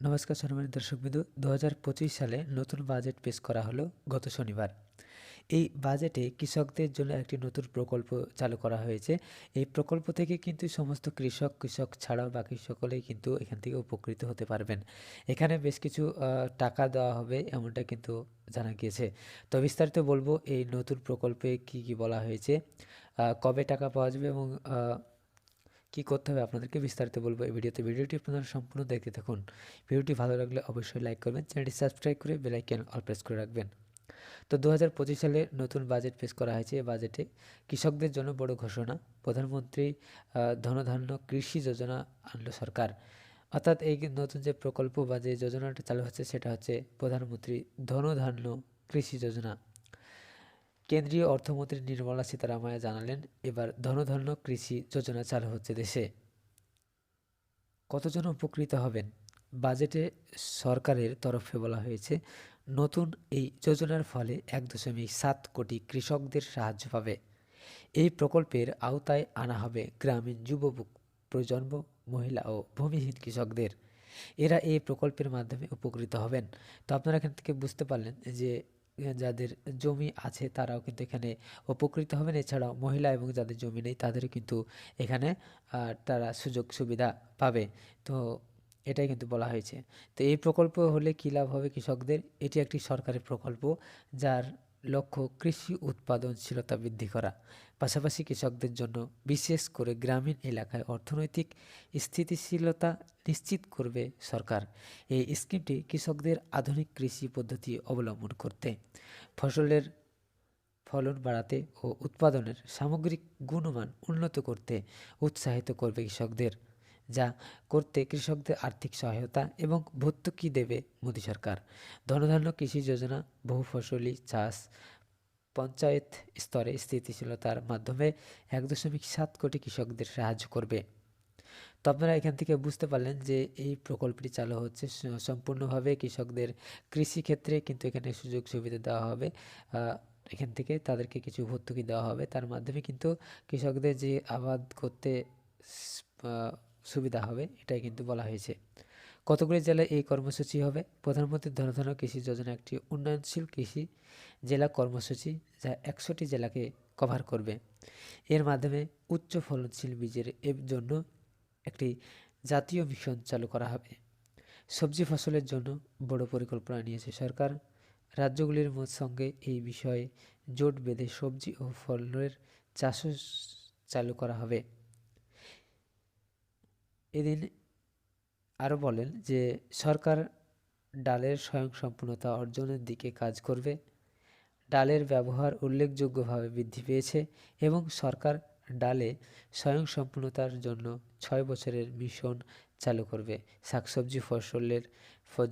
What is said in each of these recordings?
নমস্কার সম্মানিত দর্শকবিন্দু। দু হাজার পঁচিশ সালে নতুন বাজেট পেশ করা হলো গত শনিবার। এই বাজেটে কৃষকদের জন্য একটি নতুন প্রকল্প চালু করা হয়েছে। এই প্রকল্প থেকে কিন্তু সমস্ত কৃষক কৃষক ছাড়াও বাকি সকলেই কিন্তু এখান থেকে উপকৃত হতে পারবেন। এখানে বেশ কিছু টাকা দেওয়া হবে এমনটা কিন্তু জানা গিয়েছে। তো বিস্তারিত বলব, এই নতুন প্রকল্পে কি কি বলা হয়েছে কবে টাকা পাওয়া যাবে এবং কি করতে হবে আপনাদেরকে বিস্তারিত বলব এই ভিডিওতে। ভিডিওটি আপনারা সম্পূর্ণ দেখতে থাকুন। ভিডিওটি ভালো লাগলে অবশ্যই লাইক করবেন, চ্যানেলটি সাবস্ক্রাইব করে বেলাইকেন অল প্রেস করে রাখবেন। তো দু হাজার পঁচিশ সালে নতুন বাজেট পেশ করা হয়েছে। এই বাজেটে কৃষকদের জন্য বড় ঘোষণা, প্রধানমন্ত্রী ধনধান্য কৃষি যোজনা আনলো সরকার। অর্থাৎ এই নতুন যে প্রকল্প বা যে যোজনাটা চালু হচ্ছে, সেটা হচ্ছে প্রধানমন্ত্রী ধনধান্য কৃষি যোজনা। কেন্দ্রীয় অর্থমন্ত্রী নির্মলা সীতারাময়া জানালেন, এবার ধনধন্য কৃষি যোজনা চালু হচ্ছে দেশে। কতজন উপকৃত হবেন? বাজেটে সরকারের তরফে বলা হয়েছে, নতুন এই যোজনার ফলে এক দশমিক সাত কোটি কৃষকদের সাহায্য পাবে। এই প্রকল্পের আওতায় আনা হবে গ্রামীণ যুব প্রজন্ম, মহিলা ও ভূমিহীন কৃষকদের। এরা এই প্রকল্পের মাধ্যমে উপকৃত হবেন। তো আপনারা এখান থেকে বুঝতে পারলেন যে যাদের জমি আছে তারাও কিন্তু এখানে উপকৃত হবেন। এছাড়াও মহিলা এবং যাদের জমি নেই তাদেরও কিন্তু এখানে তারা সুযোগ সুবিধা পাবে। তো এটাই কিন্তু বলা হয়েছে। তো এই প্রকল্প হলে কী লাভ হবে কৃষকদের? এটি একটি সরকারি প্রকল্প, যার লক্ষ্য কৃষি উৎপাদনশীলতা বৃদ্ধি করা। পাশাপাশি কৃষকদের জন্য বিশেষ করে গ্রামীণ এলাকায় অর্থনৈতিক স্থিতিশীলতা নিশ্চিত করবে সরকার। এই স্কিমটি কৃষকদের আধুনিক কৃষি পদ্ধতি অবলম্বন করতে, ফসলের ফলন বাড়াতে ও উৎপাদনের সামগ্রিক গুণমান উন্নত করতে উৎসাহিত করবে কৃষকদের। যা করতে কৃষকদের আর্থিক সহায়তা এবং ভর্তুকি দেবে মোদী সরকার। ধনধান্য কৃষি যোজনা, বহু ফসলি চাষ, পঞ্চায়েত স্তরে স্থিতিশীলতার মাধ্যমে এক দশমিক সাত কোটি কৃষকদের সাহায্য করবে। তো আপনারা এখান থেকে বুঝতে পারলেন যে এই প্রকল্পটি চালু হচ্ছে সম্পূর্ণভাবে কৃষকদের কৃষি ক্ষেত্রে, কিন্তু এখানে সুযোগ সুবিধা দেওয়া হবে। এখান থেকে তাদেরকে কিছু ভর্তুকি দেওয়া হবে। তার মাধ্যমে কিন্তু কৃষকদের যে আবাদ করতে সুবিধা হবে, এটাই কিন্তু বলা হয়েছে। কতগুলি জেলায় এই কর্মসূচি হবে? প্রধানমন্ত্রী ধনধান্য কৃষি যোজনা একটি উন্নয়নশীল কৃষি জেলা কর্মসূচি যা একশোটি জেলাকে কভার করবে। এর মাধ্যমে উচ্চ ফলনশীল বীজের এর জন্য একটি জাতীয় মিশন চালু করা হবে। সবজি ফসলের জন্য বড় পরিকল্পনা নিয়েছে সরকার। রাজ্যগুলির মধ্যে সঙ্গে এই বিষয়ে জোট বেঁধে সবজি ও ফলের চাষও চালু করা হবে। এদিন আরও বলেন যে, সরকার ডালের স্বয়ংসম্পূর্ণতা অর্জনের দিকে কাজ করবে। ডালের ব্যবহার উল্লেখযোগ্যভাবে বৃদ্ধি পেয়েছে এবং সরকার ডালে স্বয়ংসম্পূর্ণতার জন্য ছয় বছরের মিশন চালু করবে। শাকসবজি ফসলের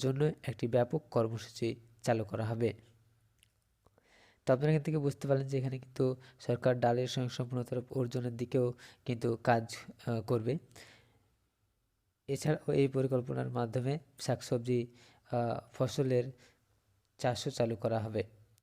জন্য একটি ব্যাপক কর্মসূচি চালু করা হবে। তো আপনারা এখান থেকে বুঝতে পারলেন যে, এখানে কিন্তু সরকার ডালের স্বয়ংসম্পূর্ণতার অর্জনের দিকেও কিন্তু কাজ করবে। এছাড়াও এই পরিকল্পনার মাধ্যমে শাকসবজি ফসলের চাষও চালু করা হবে।